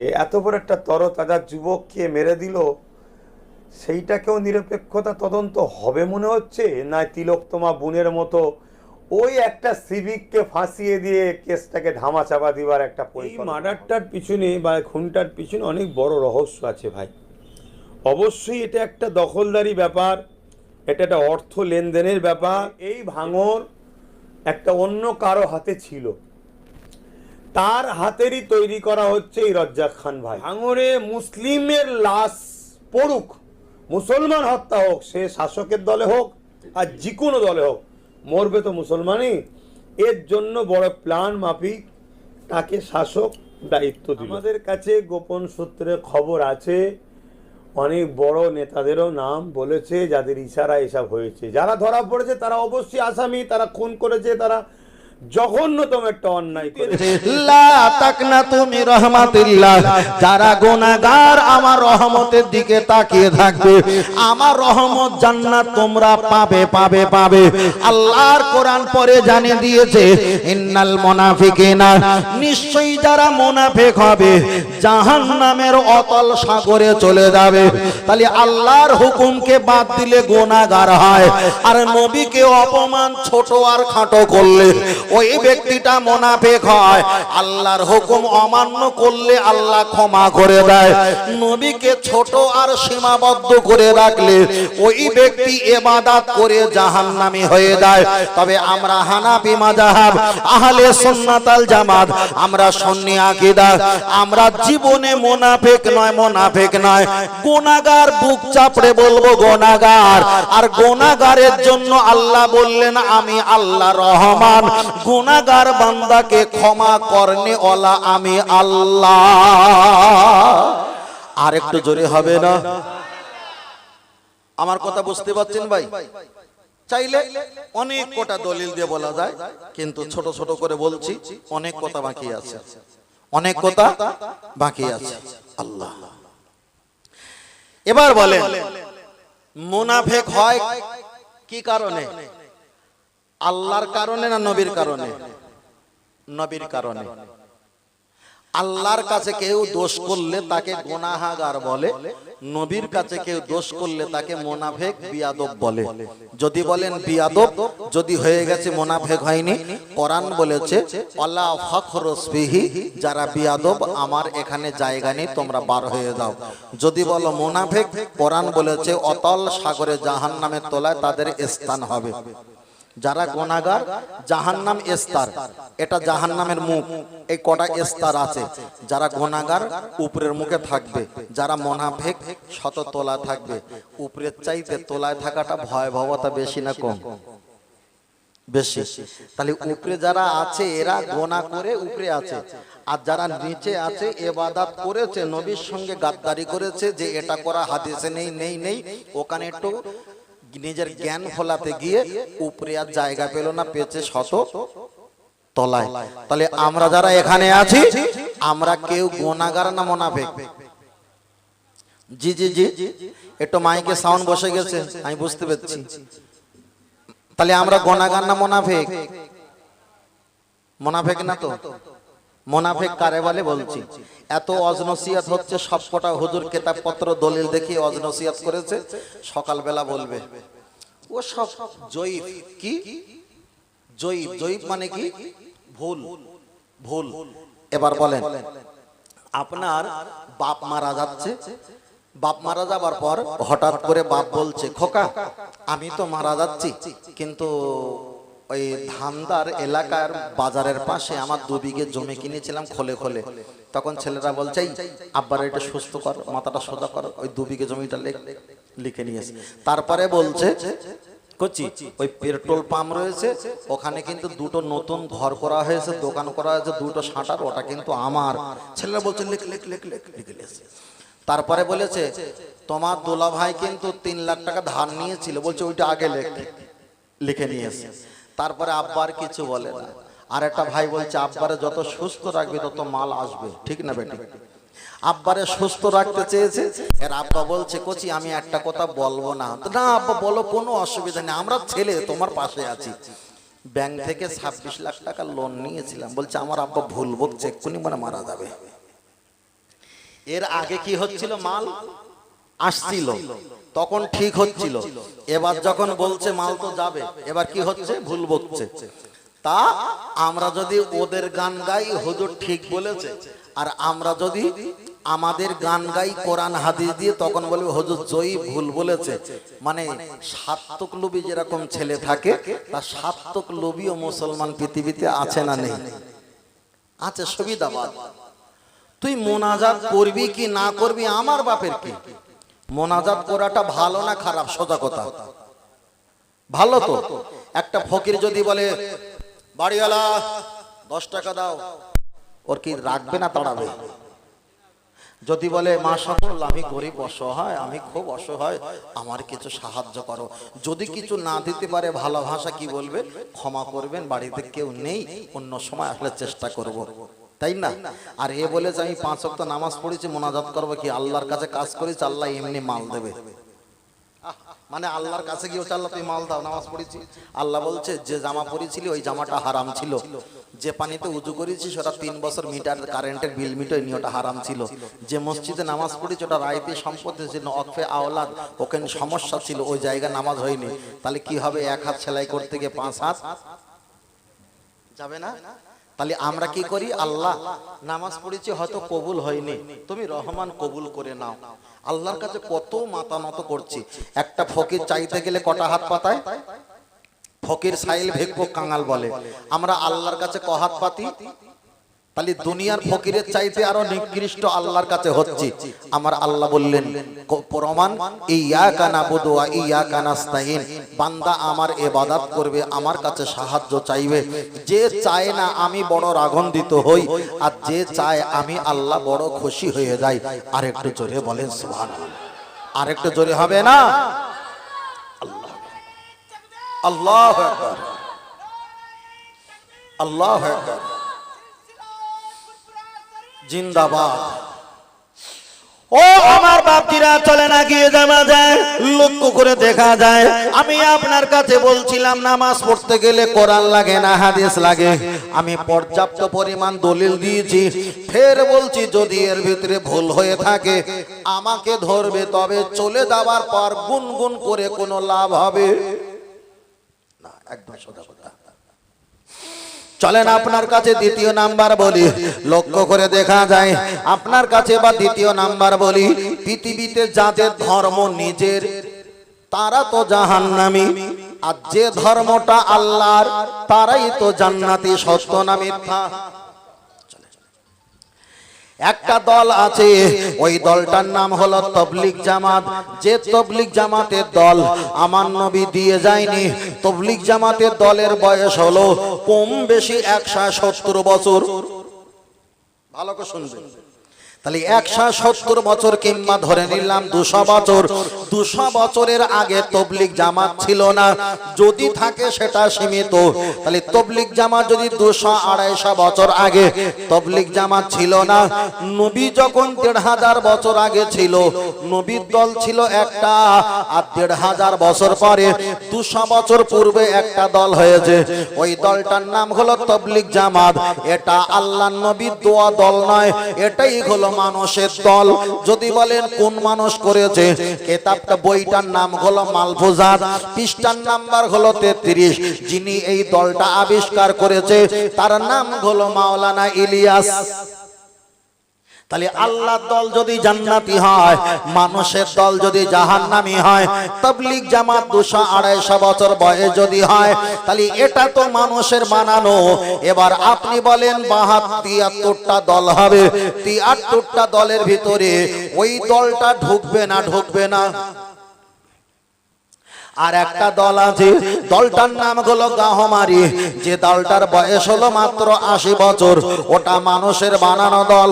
এত বড় একটা তরতাজা যুবককে মেরে দিল সেইটাকেও নিরপেক্ষতা তদন্ত হবে মনে হচ্ছে না তিলোত্তমা বুনের মতো ওই একটা সিভিককে ফাঁসিয়ে দিয়ে কেসটাকে ধামাচাপা দিবার একটা এই মার্ডারটার পিছনে বা খুনটার পিছনে অনেক বড় রহস্য আছে ভাই। অবশ্যই এটা একটা দখলদারি ব্যাপার এটা একটা অর্থ লেনদেনের ব্যাপার। এই ভাঙর একটা অন্য কারও হাতে ছিল। তার হাতেরই তৈরি করা হচ্ছে এই রজ্জাক খান ভাই। ভাঙরে মুসলিমের লাশ পড়ুক মুসলমান হত্যা হোক সে শাসকের দলে হোক আর যে কোনো দলে হোক মরবে তো মুসলমানই এর জন্য বড় প্ল্যান মাফিক তাকে শাসক দায়িত্ব দিল। আমাদের কাছে গোপন সূত্রে খবর আছে অনেক বড় নেতাদেরও নাম বলেছে যাদের ইশারা এসব হয়েছে। যারা ধরা পড়েছে তারা অবশ্যই আসামি তারা খুন করেছে তারা জঘন্যতম একটা অন্যায় মির রাহমাতিল্লাহ। যারা গুনাহগার, আমার রহমতের দিকে তাকিয়ে থাকবে। আমার রহমত জান্নাত তোমরা পাবে পাবে পাবে। আল্লাহর কোরআন পরে দিয়েছে, ইন্নাল নিশ্চয়ই যারা মুনাফিক হবে, জাহান্নামের অতল সাগরে চলে যাবে। তাহলে আল্লাহর হুকুমকে বাদ দিলে গুনাহগার হয়। আর নবীকে অপমান ছোট আর খাটো করলে ওই ব্যক্তিটা মোনাফেক হয়। আল্লাহর হুকুম অমান্য করলে আল্লাহ ক্ষমা করে দেয়। নবীকে ছোট আর সীমাবদ্ধ করে রাখলে ওই ব্যক্তি এবাদাত করে জাহান্নামী হয়ে যায়। তবে আমরা হানাফি মাযহাব, আহলে সুন্নাতাল জামাত, আমরা সুন্নি আকীদা, আমরা জীবনে মোনাফেক নয় মোনাফেক নয়। গোনাগার বুক চাপড়ে বলব গোনাগার আর গোনাগারের জন্য আল্লাহ বললেন, আমি আল্লাহ রহমান গুনাহগার বান্দাকে ক্ষমা করনে ওলা আমি আল্লাহ। আর একটু জোরে হবে না? আমার কথা বুঝতে পারছেন ভাই? চাইলে অনেক কটা দলিল দিয়ে বলা যায়, কিন্তু ছোট ছোট করে বলছি, অনেক কথা বাকি আছে। অনেক কথা বাকি আছে। আল্লাহ। এবার বলেন, মুনাফেক হয় কি কারণে? আল্লাহর কারণে না নবীর কারণে? নবীর কারণে। আল্লাহর কাছে কেউ দোষ করলে তাকে গোনাহাগার বলে, নবীর কাছে কেউ দোষ করলে তাকে মোনাফেক, বিয়াদব বলে। যদি বলেন বিয়াদব, যদি হয়ে গেছে মোনাফেক হয়নি, কোরআন বলেছে, অলা ফখরসবিহি যারা বিয়াদব, আমার এখানে জায়গা নেই, তোমরা বার হয়ে যাও। যদি বলো মোনাফেক, কোরআন বলেছে, অতল সাগরে জাহান্নামের তোলায় তাদের স্থান হবে। যারা গোনাগার জাহান্নাম এস্তার। এটা জাহান্নামের মুখ। এই কটা এস্তার আছে। যারা গোনাগার উপরের মুখে থাকবে। যারা মোনাফেক, শত তোলা থাকবে। উপরের চাইতে তোলায় থাকাটা ভয়াবহতা বেশি না কম? বেশি। তাহলে উপরে যারা আছে, এরা গোনা করে উপরে আছে। আর যারা নিচে আছে এবাদাত করেছে, নবীর সঙ্গে গাদ্দারি করেছে যে এটা করা হাদিসে নেই নেই নেই। ওখানে একটু নিজের জ্ঞান ফলাতে গিয়ে উপরে আর জায়গা পেল না, পেয়েছে শত তলায়। তাহলে আমরা যারা এখানে আছি, আমরা কেউ গোনাগার না মোনাফেক? জি জি জি। একটু মাইকে সাউন্ড বসে গেছে, আমি বুঝতে পেরেছি। তাহলে আমরা গোনাগার না মোনাফেক? মোনাফেক না তো? মোনাফেক কারে বলে বলছি। এত অজনসিয়াত হচ্ছে, সবকটা হুজুর কেতাবপত্র দলিল দেখিয়ে অজনসিয়াত করেছে, সকালবেলা বলবে, ও সব জয়ীফ, কি? জয়ীফ জয়ীফ মানে কি? ভুল ভুল। এবার বলেন, আপনার বাপ মারা যাচ্ছে। বাপ মারা যাবার পর হঠাৎ করে বাপ বলছে, খোকা, আমি তো মারা যাচ্ছি, কিন্তু ওই ধামদার এলাকার বাজারের পাশে আমার দু বিঘে জমি কিনেছিলাম খোলে খোলে। তখন ছেলেরা বলছে "এই, আব্বার এটা সুস্থ কর মাথাটা সোজা কর। ওই দু বিঘে জমিটা লেখ- নিয়েছে। তারপরে বলছে কচি ওই পেট্রোল পাম্প রয়েছে ওখানে কিন্তু দুটো নতুন ঘর করা হয়েছে দোকান করা হয়েছে দুটো সাঁটার ওটা কিন্তু আমার। ছেলেরা বলছে লেখ লেখ লেখ লেখ লিখে নিয়েছে। তারপরে বলেছে তোমার দোলা ভাই কিন্তু তিন লাখ টাকা ধার নিয়েছিল। বলছে ওইটা আগে লেখ। লিখে নিয়েছে। তারপরে আব্বার কিছু বলে না। আর একটা ভাই বলছে, আব্বারে যত সুস্থ রাখবে, তত মাল আসবে। ঠিক না বেটি? আব্বারে সুস্থ রাখতে চেয়েছে। এর আব্বা বলছে, কোচি, আমি একটা কথা বলব না। না, আব্বা বলো, কোনো অসুবিধা নেই। আমরা ছেলে, তোমার পাশে আছি। ব্যাংক থেকে ছাব্বিশ লাখ টাকা লোন নিয়েছিলাম। বলছে, আমার আব্বা ভুল বকছে এক্ষুনি মানে মারা যাবে। এর আগে কি হচ্ছিল মাল? আসছিল। তখন ঠিক হচ্ছিল। এবার যখন বলছে মাল তো যাবে, এবার কি হচ্ছে? ভুল বকছে। তা আমরা যদি ওদের গান গাই, হুজুর ঠিক বলেছে। আর আমরা যদি আমাদের গান গাই, কোরআন, হাদিস দিয়ে, তখন বলবে, হুজুর জয়ী, ভুল বলেছে। মানে সাত্তক লোভী যেরকম ছেলে থাকে তা সাত্তক লোভীও মুসলমান পৃথিবীতে আছে না নেই। আছে সুবিধাবাদ তুই মোনাজাত করবি কি না করবি, আমার বাপের কি? মোনাজাত করাটা ভালো না খারাপ? সোজা কথা। ভালো তো। একটা ফকির যদি বলে, বাড়িওয়ালা, দশ টাকা দাও। ওর কি রাখবে না তাড়াবে যদি বলে, মা সকল, আমি গরিব, অসহায়, আমি খুব অসহায়, আমার কিছু সাহায্য করো। যদি কিছু না দিতে পারে, ভালো ভাষা কি বলবে? ক্ষমা করবেন, বাড়িতে কেউ নেই, অন্য সময় আসলে চেষ্টা করব। তাই না? আর এ বলে যে আমি পাঁচ অক্ট নামাজ পড়েছি, মোনাজাত করব কি? আল্লাহর কাছে কাজ করেছি, আল্লাহ এমনি মাল দেবে। মানে আল্লাহর কাছে গিয়ে আল্লাহ তুই মাল দাও, নামাজ পড়েছি। আল্লাহ বলছে, যে জামা পরেছিলি, ওই জামাটা হারাম ছিল। যে পানিতে উজু করেছি, সেটা তিন বছর মিটার কারেন্টের বিল মিটার নিয়ে ওটা হারাম ছিল। যে মসজিদে নামাজ পড়েছি, ওটা রাইতে সম্পত্তি ছিল অকফে আওলাদ, ওখানে সমস্যা ছিল, ওই জায়গায় নামাজ হয়নি। তাহলে কি হবে? এক হাত সেলাই করতে গিয়ে পাঁচ হাত? যাবে না? তাহলে আমরা কি করি? আল্লাহ নামাজ পড়েছি হয়তো কবুল হয়নি। তুমি রহমান কবুল করে নাও। আল্লাহর কাছে কত মাতামত করছি? একটা ফকির চাইতে গেলে কটা হাত পাতায়? ফকির সাইল ভেগ্য কাঙাল বলে। আমরা আল্লাহর কাছে কহাত হাত পাতি? তাহলে দুনিয়ার ফকিরের চাইতে আরও নিকৃষ্ট আল্লাহর কাছে হচ্ছে। আমার আল্লাহ বললেন প্রমাণ ইয়া কানা বুদুয়া ইয়া কানাস্তাইন বান্দা আমার এবাদাত করবে আমার কাছে সাহায্য চাইবে। যে চায় না আমি বড় রাগন্দিত হই আর যে চায় আমি আল্লাহ বড় খুশি হয়ে যাই আর একটু জোরে বলেন সুবহানাল্লাহ। আর একটু জোরে হবে না? আল্লাহ আল্লাহ আকবার। জিন্দাবাদ। ও আমার বাপজিরা, চলে না গিয়ে জামা যায়, লক্ষ্য করে দেখা যায়, আমি আপনার কাছে বলছিলাম, নামাজ পড়তে গেলে কোরআন লাগে না, হাদিস লাগে। আমি পর্যাপ্ত পরিমাণ দলিল দিয়েছি, ফের বলছি, যদি এর ভিতরে ভুল হয়ে থাকে, আমাকে ধরবে, তবে চলে যাওয়ার পর গুনগুন করে কোনো লাভ হবে? না একদম সোজা কথা। চলেন আপনার কাছে দ্বিতীয় নাম্বার বলি। লক্ষ্য করে দেখা যায় আপনার কাছে বা দ্বিতীয় নাম্বার বলি। পৃথিবীতে যাদের ধর্ম নিজের তারা তো জাহান্নামী। আর যে ধর্মটা আল্লাহর তারাই তো জান্নাতি সত্য না মিথ্যা। একটা দল আছে, ওই দলটার নাম হলো তবলিক জামাত। যে তবলিক জামাতের দল আমার নবী দিয়ে যায়নি তবলিক জামাতের দলের বয়স হলো কম বেশি একশো সত্তর বছর। ভালো করে শুনবেন। তাহলে একশো সত্তর বছর কিংবা ধরে নিলাম দুশো বছর, দুশো বছরের আগে তবলিক জামাত ছিল না। যদি থাকে সেটা সীমিত। তাহলে তবলিক জামাত যদি দুশো আড়াইশো বছর আগে তবলিক জামাত ছিল না, নবী যখন দেড় হাজার বছর আগে ছিল, নবীর দল ছিল একটা, আর দেড় হাজার বছর পরে দুশো বছর পূর্বে একটা দল হয়েছে। ওই দলটার নাম হলো তবলিক জামাত। এটা আল্লাহ নবীর দোয়া দল নয়, এটাই হলো মানুষের দল যদি বলেন কোন মানুষ করেছে? কেতাবটা বইটার নাম হলো মালফুজাত পৃষ্ঠার নাম্বার হলো তেত্রিশ। যিনি এই দলটা আবিষ্কার করেছে, তার নাম হলো মাওলানা ইলিয়াস। তাহলে আল্লাহর দল যদি জান্নাতি হয়, মানুষের দল যদি জাহান্নামি হয় তবলিক জামাত দুশো আড়াইশো বছর বয়স যদি হয়, তাহলে এটা তো মানুষের মানানো। এবার আপনি বলেন, বাহাত দল হবে, তিয়াত্তরটা দলের ভিতরে ওই দলটা ঢুকবে না ঢুকবে না। আর একটা দল আছে, দলটার নাম হলো গাহমারি। যে দলটার বয়স হলো মাত্র আশি বছর, ওটা মানুষের বানানো দল।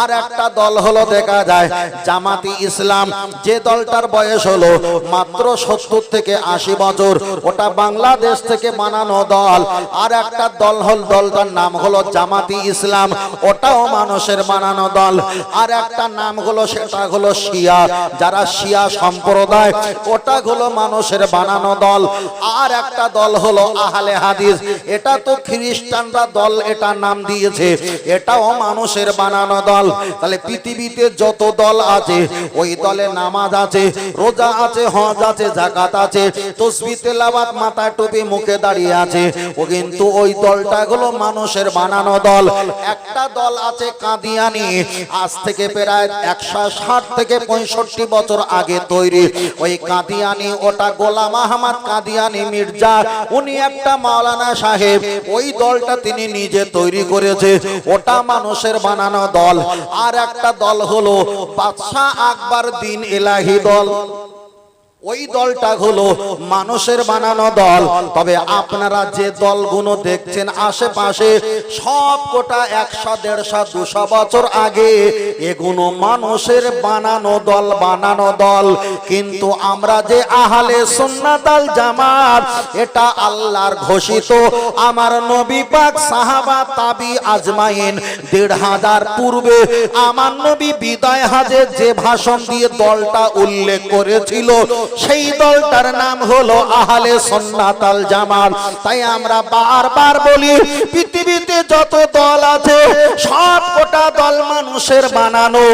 আর একটা দল হলো দেখা যায়, জামাতি ইসলাম। যে দলটার বয়স হলো মাত্র সত্তর থেকে আশি বছর, ওটা বাংলাদেশ থেকে বানানো দল। আর একটা দল হল, দলটার নাম হলো জামাতি ইসলাম, ওটাও মানুষের বানানো দল। আর একটা নাম হলো, সেটা হলো শিয়া। যারা শিয়া সম্প্রদায়, ওটা হলো মানুষের বানানো দল। আর একটা দল হলো আহলে হাদিস। এটা তো খ্রিস্টানরা দল, এটা নাম দিয়েছে। এটাও মানুষের বানানো দল। তাহলে পৃথিবীতে যত দল আছে, ওই দলে নামাজ আছে, রোজা আছে, হজ আছে জাকাত আছে, তসবি তেলাওয়াত মাথায় টুপি মুখে দাঁড়িয়ে আছে। ও কিন্তু ওই দলটা হলো মানুষের বানানো দল। একটা দল আছে কাদিয়ানি। আজ থেকে প্রায় একশো ষাট থেকে পঁয়ষট্টি বছর আগে তৈরি। ওই কাদিয়ানি ওটা গোলাম আহমদ কাদিয়ানি মির্জা, উনি একটা মাওলানা সাহেব। ওই দলটা তিনি নিজে তৈরি করেছে। ওটা মানুষের বানানো দল। আর একটা দল হলো বাদশাহ আকবর দিন এলাহি দল। ওই দলটা হলো মানুষের বানানো দল। তবে আপনারা যে দলগুলো দেখছেন আশেপাশে, সব কোটা একশো, দেড়শো, দুশো বছর আগে এগুলো মানুষের বানানো দল বানানো দল। কিন্তু আমরা যে আহালে সুন্নাতাল জামাত, এটা আল্লাহর ঘোষিত। আমার নবী পাক সাহাবা তাবি আজমাইন, দেড় হাজার পূর্বে আমার নবী বিদায় হাজে যে ভাষণ দিয়ে দলটা উল্লেখ করেছিল সেই দলটার নাম হলো আহলে সন্ন্যাতাল জামাত। তাই আমরা বারবার বলি, পৃথিবীতে যত দল আছে সব কোটা দল মানুষের বানানো।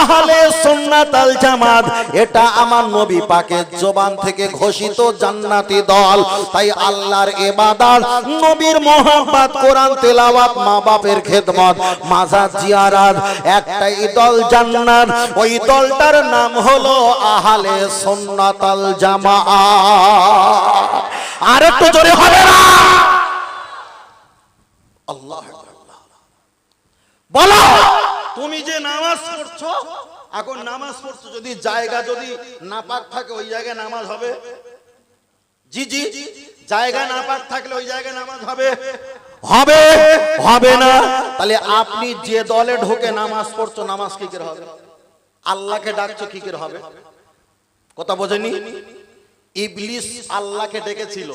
আহলে সন্নাতাল জামাত, এটা আমার নবী পাকের জবান থেকে ঘোষিত জান্নাতি দল। তাই আল্লাহর ইবাদত, নবীর মোহাম্মত কোরআন তেলাওয়াত মা বাপের খেদমত, মাজার জিয়ারাত, একটাই দল জান্নাত। ওই দলটার নাম হলো আহলে সুন্নাতাল জামা আর একটু জোরে হবে না? আল্লাহ বলো। তুমি যে নামাজ পড়ছো এখন নামাজ পড়ছো যদি জায়গা যদি নাপাক থাকে ওই জায়গায় নামাজ হবে? জি জি জায়গা নাপাক থাকলে ওই জায়গায় নামাজ হবে? হবে হবে না। তাহলে আপনি যে দলে ঢোকে নামাজ পড়ছো নামাজ কি করে হবে? আল্লাহকে ডাকছো কি করে হবে? কথা বোঝেনি ইবলিস আল্লাহকে ডেকেছিল।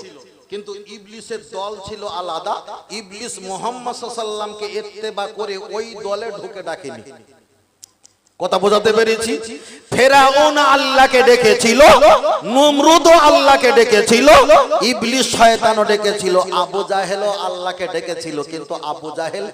কিন্তু ইবলিসের দল ছিল আলাদা। ইবলিস মোহাম্মদ সাল্লামকে এর্তেবা করে ওই দলে ঢুকে ডাকেনি। কথা বোঝাতে পেরেছি। ফেরাউন আল্লাহকে ডেকেছিল নমরুদ আল্লাহকে ডেকেছিল ইবলিস শয়তানও ডেকেছিল আবু জাহেলও আল্লাহকে ডেকেছিল কিন্তু আবু জাহেল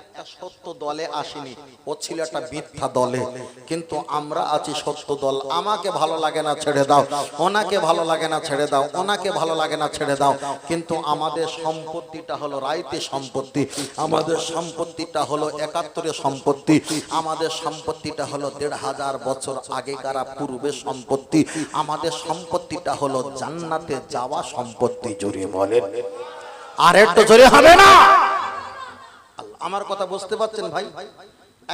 একটা সত্য দলে আসেনি ও ছিল একটা মিথ্যা দলে। কিন্তু আমরা আছি সত্য দল আমাকে ভালো লাগে না ছেড়ে দাও ওনাকে ভালো লাগে না ছেড়ে দাও ওনাকে ভালো লাগে না ছেড়ে দাও। কিন্তু আমাদের সম্পত্তিটা হলো রাইতে সম্পত্তি আমাদের সম্পত্তিটা হলো একাত্তরের সম্পত্তি আমাদের সম্পত্তিটা হলো দেড় হাজার বছর আগেকার পূর্বে সম্পত্তি। আমাদের সম্পত্তিটা হলো জান্নাতে যাওয়া সম্পত্তি জড়িয়ে বলেন। আর একটু জোরে হবে না। আমার কথা বুঝতে পারছেন ভাই?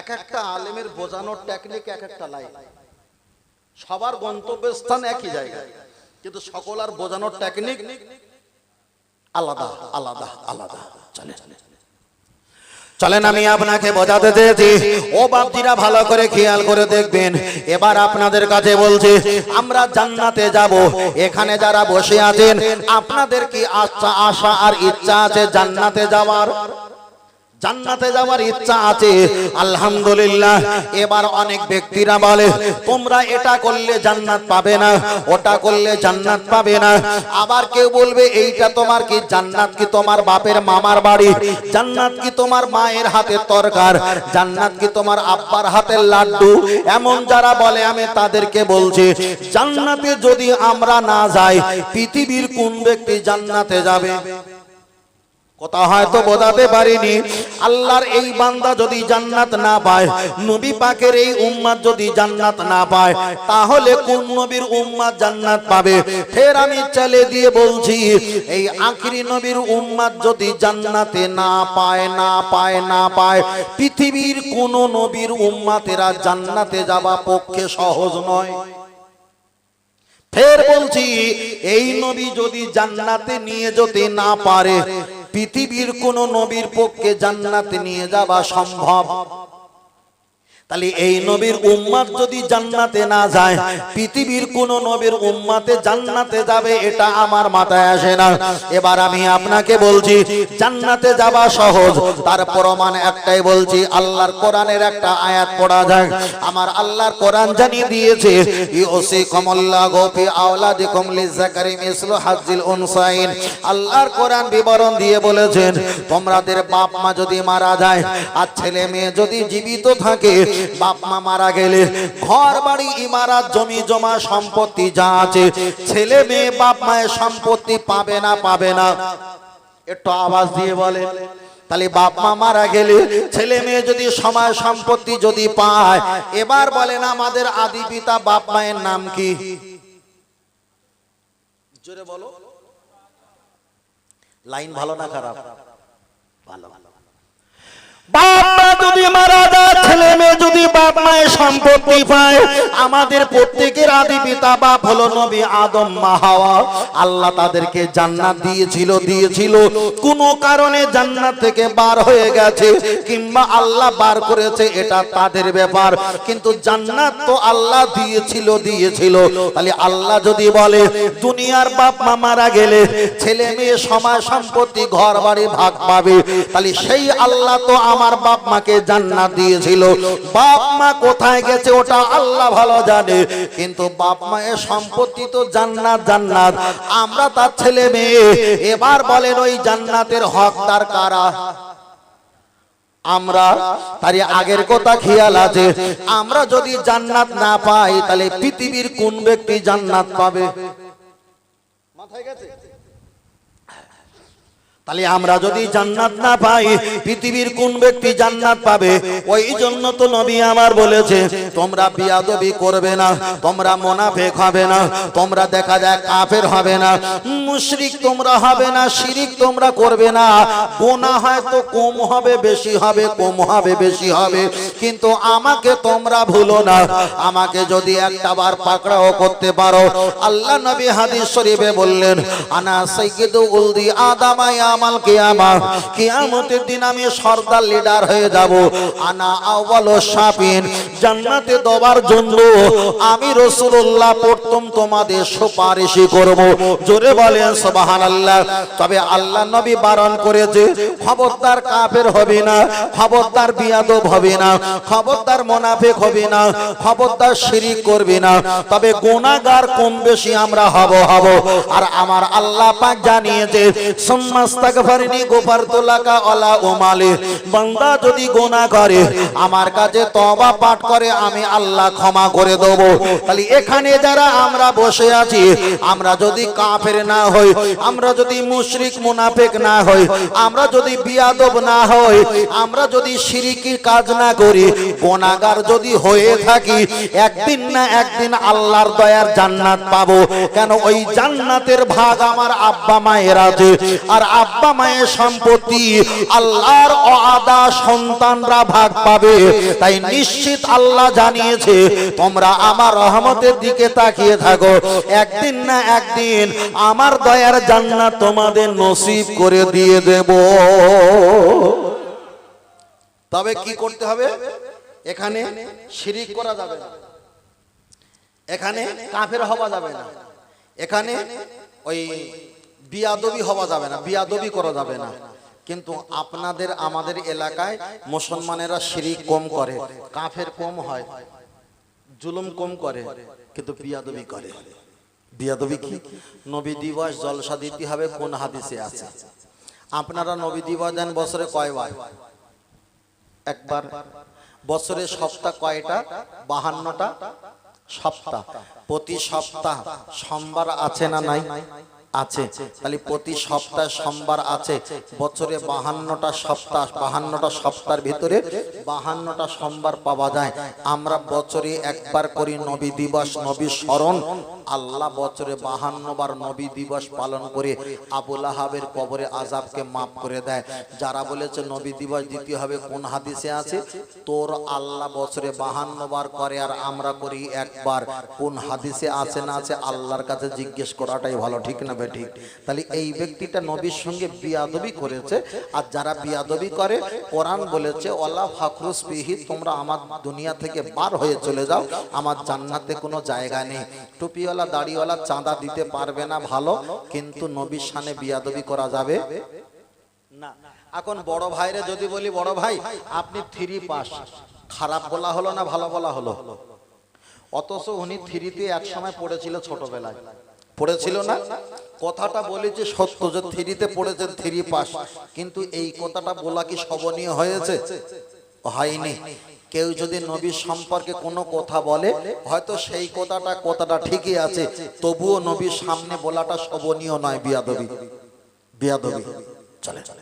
এক একটা আলেমের বোঝানোর টেকনিক এক একটা লাইন সবার গন্তব্যস্থান একই জায়গায়। কিন্তু সকল আর বোঝানোর টেকনিক আলাদা আলাদা আলাদা। চলে চলে চলেন, আমি আপনাকে বোঝাতে চেয়েছি। ও বাপজিরা ভালো করে খেয়াল করে দেখবেন। এবার আপনাদের কাছে বলছি, আমরা জান্নাতে যাব। এখানে যারা বসে আছেন, আপনাদের কি আচ্ছা আশা আর ইচ্ছা আছে জান্নাতে যাওয়ার? জান্নাতে যাওয়ার ইচ্ছা আছে। আলহামদুলিল্লাহ। এবার অনেক ব্যক্তিরা বলে, তোমরা এটা করলে জান্নাত পাবে না, ওটা করলে জান্নাত পাবে না। আবার কেউ বলবে, এইটা তোমার কি জান্নাত কি তোমার বাপের মামার বাড়ি? জান্নাত কি তোমার মায়ের হাতের তরকার? জান্নাত কি তোমার আব্বার হাতের লাড্ডু? এমন যারা বলে, আমি তাদেরকে বলছি, জান্নাতে যদি আমরা না যাই, পৃথিবীর কোন ব্যক্তি জান্নাতে যাবে? কথা হয়তো বোঝাতে পারিনি। আল্লাহর এই বান্দা যদি জান্নাত না পায় নবী পাকের এই উম্মাদ যদি জান্নাত না পায় তাহলে কোন নবীর উম্মাদ জান্নাত পাবে? ফের আমি চলে দিয়ে বলছি এই আখিরি নবীর উম্মাদ যদি জান্নাতে না পায় না পায় না পায় পৃথিবীর কোন নবীর উম্মাতেরা জান্নাতে যাওয়া পক্ষে সহজ নয়। ফের বলছি এই নবী যদি জান্নাতে নিয়ে যেতে না পারে পৃথিবীর কোন নবীর পক্ষে জান্নাতে নিয়ে যাওয়া সম্ভব। তাহলে এই নবীর উম্মাত যদি জান্নাতে না যায়, পৃথিবীর কোন নবীর উম্মাতে জান্নাতে যাবে এটা আমার মাথায় আসে না। এবার আমি আপনাকে বলছি, জান্নাতে যাওয়া সহজ। তার প্রমাণ একটাই বলছি, আল্লাহর কোরআনের একটা আয়াত পড়া যায় আমার আল্লাহর কোরআন জানিয়ে দিয়েছে ইউসি কমল্লা গোপি আওলাদিকুম লিজাকারি মিসলু হাজ্জিল উনসাইন। আল্লাহর কোরআন বিবরণ দিয়ে বলেছেন তোমাদের বাপ মা যদি মারা যায় আর ছেলে মেয়ে যদি জীবিত থাকে বাপ মা মারা গেলে ঘর বাড়ি, ইমারত, জমি জমা, সম্পত্তি যা আছে, ছেলে মেয়ে, বাপ মায়ের সম্পত্তি পাবে না পাবে না। একটু আওয়াজ দিয়ে বলে তাহলে বাপ মা মারা গেলে ছেলে মেয়ে যদি সময় সম্পত্তি যদি পায়, এবার বলেন আমাদের আদি পিতা বাপ মায়ের নাম কি? জোরে বলো। লাইন ভালো না খারাপ? ভালো ভালো। বাপ মা যদি মারা যায়, ছেলে মেয়ে যদি বাপ মায়ের সম্পত্তি পায়, আমাদের প্রত্যেকের আদি পিতা বাপ হলো নবী আদম মা হাওয়া। আল্লাহ তাদেরকে জান্নাত দিয়েছিল দিয়েছিল। কোন কারণে জান্নাত থেকে বার হয়ে গেছে, কিংবা আল্লাহ বার করেছে, এটা তাদের ব্যাপার। কিন্তু জান্নাত তো আল্লাহ দিয়েছিল দিয়েছিল। তাহলে আল্লাহ যদি বলে, দুনিয়ার বাপ মা মারা গেলে ছেলে মেয়ে সময় সম্পত্তি ঘর বাড়ি ভাগ পাবে, তাহলে সেই আল্লাহ তো আমার বাপ মাকে জান্নাত দিয়েছিল। বাপ মা কোথায় গেছে ওটা আল্লাহ ভালো জানে। কিন্তু বাপ মায়ের সম্পত্তি তো জান্নাত জান্নাত। আমরা তার ছেলে মেয়ে। এবার বলেন ওই জান্নাতের হকদার কারা? আমরা? তার আগের কথা খেয়াল আছে। আমরা যদি জান্নাত না পাই, তাহলে পৃথিবীর কোন ব্যক্তি জান্নাত পাবে? মাথায় গেছে? তাহলে আমরা যদি জান্নাত না পাই, পৃথিবীর কোন ব্যক্তি জান্নাত পাবে? ওই জন্য তো নবী আমার বলেছে, তোমরা বিয়াদবি করবে না, তোমরা মোনাফেক হবে না, তোমরা দেখা যায় কাফের হবে না, মুশরিক তোমরা হবে না, শিরিক তোমরা করবে না। গোনা হয়তো কম হবে, বেশি হবে, কম হবে, বেশি হবে। কিন্তু আমাকে তোমরা ভুলো না, আমাকে যদি একটা বার পাকড়াও করতে পারো। আল্লাহ নবী হাদিস শরীফে বললেন, আনা সাইয়্যিদু উলদি আদামা ইয়ামাল কিয়ামা কিয়ামতের দিন আমি সর্দার লিডার হয়ে যাব। আনা আউয়ালু শাফিন, জান্নাতে দেওয়ার জন্য আমি রাসূলুল্লাহ প্রথম তোমাদের সুপারিশই করব। জোরে বলেন সুবহানাল্লাহ। তবে আল্লাহ নবী বারণ করেছে, খবরদার কাফের হবে না, খবরদার বিয়াদব হবে না, খবরদার মোনাফেক হবে না, খবরদার শিরিক করবে না। তবে গুনাহগার কম বেশি আমরা হব হব। আর আমার আল্লাহ পাক জানিয়েছে সুম্মাস্তাগফারনি গোফারতু লাকা ওয়ালা উমালি। বান্দা যদি গুনাহ করে, আমার কাছে পাঠ করে, আমি আল্লাহ ক্ষমা করে দেব। তাহলে এখানে যারা আমরা বসে আছি, আমরা যদি কাফের না হই, আমরা যদি মুশরিক না হই, আমরা যদি বিয়াদব না হই, আমরা যদি শিরিকি কাজ না করি গোনাগার যদি হয়ে থাকি, একদিন না একদিন আল্লাহর দয়ার জান্নাত পাবো। কেন? ওই জান্নাতের ভাগ আমার আব্বা মায়ের আছে, আর আব্বা মায়ের সম্পত্তি, আল্লাহর অআদা সন্তানরা ভাগ পাবে। তাই নিশ্চিত আল্লাহ জানিয়েছে, তোমরা আমার রহমতের দিকে তাকিয়ে থাকো। একদিন না একদিন আমার দয়ার জান্নাত তোমাদের নসিব করে দিয়ে দেব। তবে কি করতে হবে? এখানে শিরিক করা যাবে না। এখানে কাফের হওয়া যাবে না। এখানে ওই বিয়াদবি হওয়া যাবে না, বিয়াদবি করা যাবে না। কিন্তু আপনাদের আমাদের এলাকায় মুসলমানেরা শিরিক কম করে, কাফের কম হয়, জুলুম কম করে, কিন্তু বিয়াদবি করে। বিয়াদবি কি? নবী দিবস জলসা দিতে হবে কোন হাদিসে আছে? আপনারা নবী দিবস দেন বছরে কয়বার? একবার। বছরে সপ্তাহ কয়টা? বাহান্নটা? সপ্তাহ। প্রতি সপ্তাহ সোমবার আছে না নাই? আছে। তাহলে প্রতি সপ্তাহে সোমবার আছে। বছরে বাহান্নটা সপ্তাহ, বাহান্নটা সপ্তাহের ভিতরে বাহান্নটা সোমবার পাওয়া যায়। আমরা বছরে একবার করি নবী দিবস, নবী স্মরণ। আল্লাহ বছরে বাহান্ন বার নবী দিবস পালন করে আবুল আহাবের কবরে আজাবকে মাফ করে দেয়। যারা বলেছে নবী দিবস দিতে হবে, কোন হাদিসে আছে? তোর আল্লাহ বছরে বাহান্ন বার করে আর আমরা করি একবার। কোন হাদিসে আছে না আছে আল্লাহর কাছে জিজ্ঞেস করাটাই ভালো, ঠিক না বে ঠিক। তাহলে এই ব্যক্তিটা নবীর সঙ্গে বিয়াদবি করেছে আর যারা বিয়াদবি করে, কোরআন বলেছে ওলা ফাকরুস বিহি, তোমরা আমার দুনিয়া থেকে বার হয়ে চলে যাও, আমার জান্নাতে কোনো জায়গা নেই। টুপিওয়ালা দাড়িওয়ালা চাঁদা দিতে পারবে না, ভালো, কিন্তু নবীর সানে বিয়াদবি করা যাবে? না। এখন বড় ভাইরে যদি বলি, বড় ভাই, আপনি থ্রি পাস। খারাপ বলা হলো না ভালো বলা হলো? অথচ উনি থ্রিতে এক সময় পড়েছিল ছোটবেলায়। পড়েছিল না? কথাটা বলেছে সত্য যে থ্রিতে পড়েছেন থ্রি পাস। কিন্তু এই কথাটা বলা কি শবনীয় হয়েছে? হয়নি। কেউ যদি নবীর সম্পর্কে কোনো কথা বলে, হয়তো সেই কথাটা কথাটা ঠিকই আছে, তবুও নবীর সামনে বলাটা শোভনীয় নয় বিয়াদবি। বিয়াদবি। চলে চলে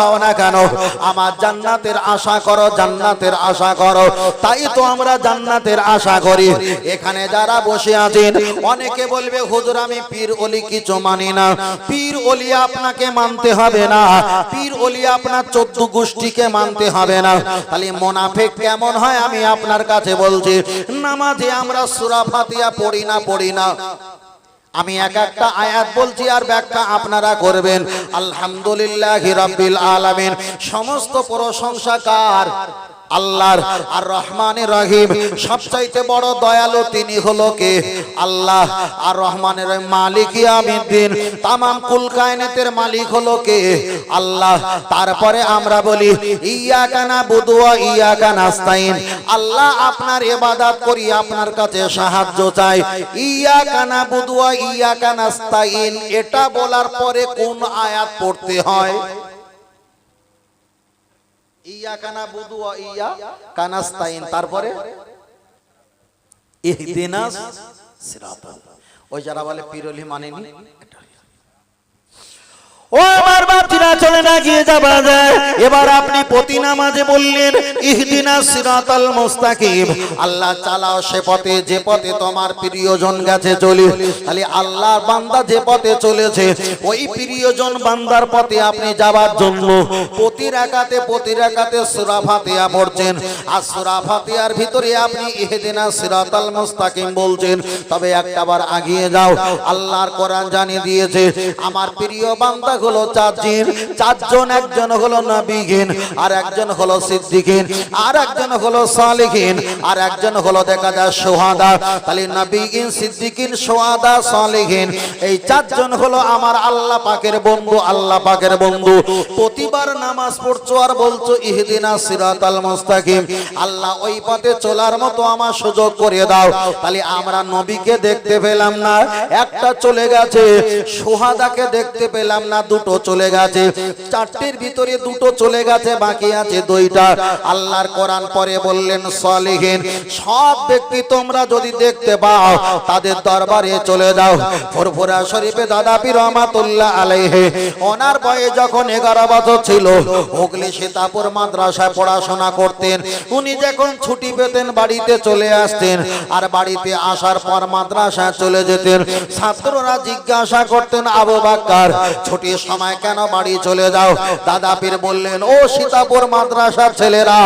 হও না কেন? আমার জান্নাতের আশা করো, জান্নাতের আশা করো। তাই তো আমরা জান্নাতের আশা করি। এখানে যারা বসে আছেন, অনেকে বলবে, হুজুর, আমি পীর অলি কিছু মানি না। পীর অলি আপনাকে মানতে হবে না। পীর অলি আপনার চোদ্দ গোষ্ঠীকে মানতে হবে না। তাহলে মোনাফেক কেমন হয় আমি আপনার কাছে বলছি। নামাজে আমরা সূরা ফাতিহা পড়ি না পড়ি না। আমি এক একটা আয়াত বলছি আর ব্যাখ্যা আপনারা করবেন। আলহামদুলিল্লাহ হিরাবিল আলামিন, সমস্ত প্রশংসা কার আল্লাহর আর রহমানের রহিম। সবচাইতে বড় দয়ালু তিনি হলো কে? আল্লাহ আর রহমানের রহিম মালিক ইয়ামিদ্দিন। তামাম কুল কায়নাতের মালিক হলো কে? আল্লাহ। তারপরে আমরা বলি ইয়াকা নাবুদু ওয়া ইয়াকা নাস্তাইন আল্লাহ আপনার ইবাদত করি আপনার কাছে সাহায্য চাই। ইয়াকা নাবুদু বুদুয়া ইয়াকা নাস্তাইন এটা বলার পরে কোন আয়াত পড়তে হয়? ইয়া কানা বুদু ইয়া কানাস্তাইন। তারপরে? ইহদিনাস সিরাতাল। ওই যারা বলে পিরলি মানেনি? ও আমার বাপজিরা চলে না গিয়ে যাবা যায়। এবার আপনি প্রতি নামাজে বললেন, ইহদিনা সিরাতাল মুস্তাকিম। আল্লাহ চালাও সে পথে, যে পথে তোমার প্রিয়জন গেছে চলি। খালি আল্লাহর বান্দা যে পথে চলেছে, ওই প্রিয়জন বান্দার পথে আপনি যাবার জন্য প্রতি রাকাতে প্রতি রাকাতে সূরা ফাতিহা পড়ছেন। আর সূরা ফাতিহার ভিতরে আপনি ইহদিনা সিরাতাল মুস্তাকিম বলছেন। তবে একটাবার আগিয়ে যাও। আল্লাহর কোরআন জানিয়ে দিয়েছে, আমার প্রিয় বান্দা হলো চারজন চারজন, একজন হলো নবীগিন, আর একজন হলো সিদ্দিকিন আর একজন হলো সালিহিন আর একজন হলো দেখা যায় সোহাদা। তাহলে নবীগিন সিদ্দিকিন সোহাদা সালিহিন এই চারজন হলো আমার আল্লাহ পাকের বন্ধু, আল্লাহ পাকের বন্ধু। প্রতিবার নামাজ পড়ছো আর বলছো, ইহদিনা সিরাতাল মুস্তাকিম। আল্লাহ ওই পথে চলার মতো আমার সুযোগ করে দাও। তাহলে আমরা নবীকে দেখতে পেলাম না, একটা চলে গেছে। সোহাদাকে দেখতে পেলাম না দুটো চলে গেছে। চারটির ভিতরে দুটো চলে গেছে, বাকি আছে দুইটা। আল্লাহর কোরআন পরে বললেন, সলিহীন, সব ব্যক্তি তোমরা যদি দেখতে পাও, তাদের দরবারে চলে যাও। ফুরফুরা শরীফে দাদা পীর রহমাতুল্লাহ আলাইহি, ওনার বয়স যখন এগারো বছর ছিল, হুগলি সীতাপুর মাদ্রাসায় পড়াশোনা করতেন। উনি যখন ছুটি পেতেন, বাড়িতে চলে আসতেন আর বাড়িতে আসার পর মাদ্রাসায় চলে যেতেন। ছাত্ররা জিজ্ঞাসা করতেন, আবু বাক্কার সময় কেন বাড়ি চলে যাও? দাদা পীর বললেন ও সীতাপুর মাদ্রাসার ছেলেরা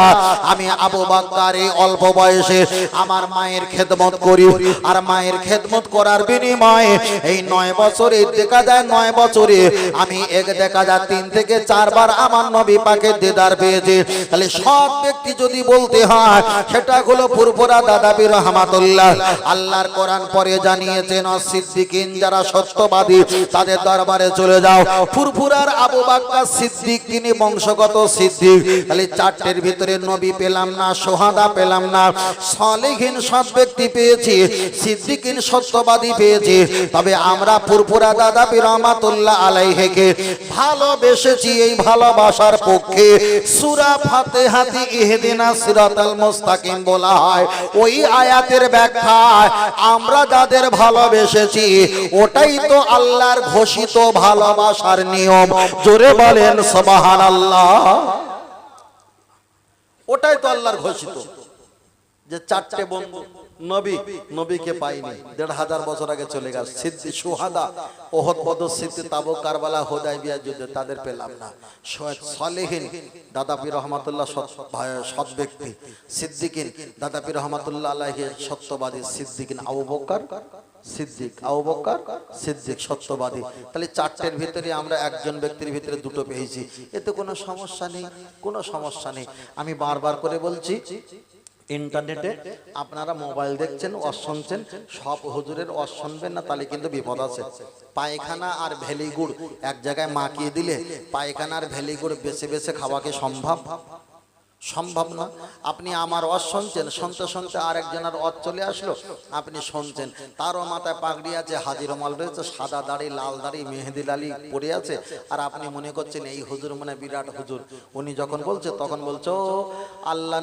আমি আবু বাক্কার এই অল্প বয়সে আমার মায়ের খেদমত করি আর মায়ের খেদমত করার বিনিময়ে এই নয় বছরে দেখা যায় নয় বছরে আমি এক দেখা যায় তিন থেকে চারবার আমার নবী পাকে দিদার পেয়েছে। তাহলে সব ব্যক্তি যদি বলতে হয় সেটা হলো পুরপুরা দাদা বীর রহমাতুল্লাহ। আল্লাহর কোরআন পরে জানিয়েছেন সিদ্দিকিন যারা সত্যবাদী তাদের দরবারে চলে যাও ফুরফুরার আবু বাক্কা সিদ্দিক, তিনি বংশগত সিদ্দিক। তাহলে চারটের ভিতরে নবী পেলাম না, সোহাদা পেলাম না। সলেহীন সৎ ব্যক্তি পেয়েছি, সিদ্দিকিন সত্যবাদী পেয়েছি। তবে আমরা ফুরফুরা দাদা রহমাতুল্লাহ আলাইহেকে ভালোবেসেছি এই ভালোবাসার পক্ষে। সুরা ফাতেহাতি ইহদিনা সিরাতাল মুস্তাকিম বলা হয়। ওই আয়াতের ব্যাখ্যায় আমরা যাদের ভালোবেসেছি, ওটাই তো আল্লাহর ঘোষিত ভালোবাসার নিয়ম। জোরে বলেন, সুবহানাল্লাহ। ওটাই তো আল্লাহর ঘোষিত যে চারটে বন্ধু, নবী, নবীকে পাইনি। দেড় হাজার বছর আগে চলে গেছে। সিদ্ধি সুহাদা বদ সিদ্ধি কারবালা বিয়া যুদ্ধে তাদের পেলাম না। সৈয়দ সালেহিন দাদাপি রহমাতুল্লাহ সৎ ব্যক্তি। সিদ্দিকিন দাদাপি রহমাতুল্লাহ আলাহি সত্যবাদী সিদ্দিকিন আবু বকর। সিদ্দিক, আবু সিদ্দিক, সত্যবাদী। তাহলে চারটের ভিতরে আমরা একজন ব্যক্তির ভিতরে দুটো পেয়েছি। এতে কোনো সমস্যা নেই, কোনো সমস্যা নেই। আমি বারবার করে বলছি, ইন্টারনেটে আপনারা মোবাইল দেখছেন, ওয়াজ শুনছেন, সব হুজুরের ওয়াজ শুনবেন না, তাহলে কিন্তু বিপদ আছে। পায়খানা আর ভেলিগুড়, এক জায়গায় মাখিয়ে দিলে পায়খানা আর ভেলিগুড় বেছে বেছে খাওয়া কি সম্ভব? সম্ভব না আপনি আমার অস শুনছেন, শুনতে শুনতে আরেকজনের অত চলে আসলো। আপনি শুনছেন, তারও মাথায় পাগড়ি আছে, হাজির মাল রয়েছে, সাদা দাড়ি, লাল দাড়ি, মেহেদি লালি পড়ে আছে। আর আপনি মনে করছেন এই হুজুর মানে বিরাট হুজুর। উনি যখন বলছে, তখন বলছো আল্লাহ